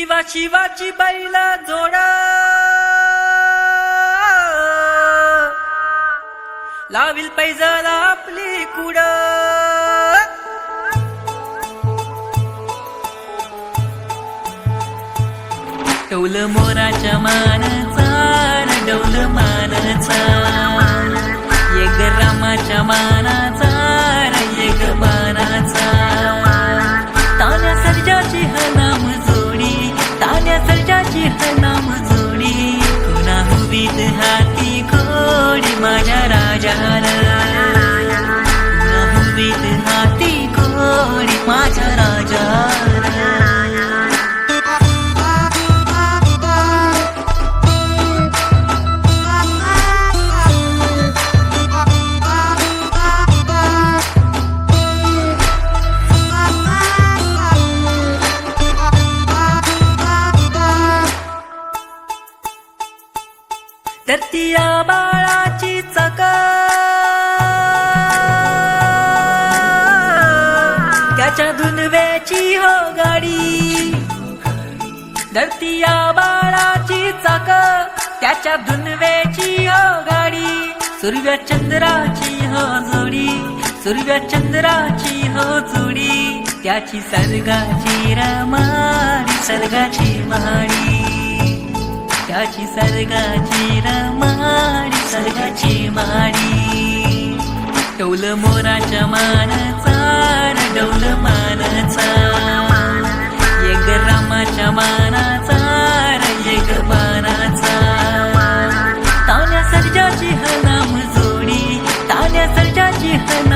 शिवा शिवाची बैला जोडा. लावील पैजाला आपली कुड. डौल मोराच्या मानचा डौल मानचा. एक रामाच्या मानाचा. तर ती या बाळाची चक. त्याच्या धुनव्याची हो गाडी. धरती या बाळाची चाक. त्याच्या धुनव्याची हो गाडी. सूर्य चंद्राची हो जोडी. सूर्य चंद्राची हो जोडी. त्याची सर्गाची रमाडी सर्गाची माडी त्याची सर्गाची रमाडी सर्गाची माडी. डौल मोराच्या मानाचा डौल मानाचा. एक रामाच्या मानाचा एक मानाचा तान्या सर्जाची हनाम जोडी तान्या सर्जाची हन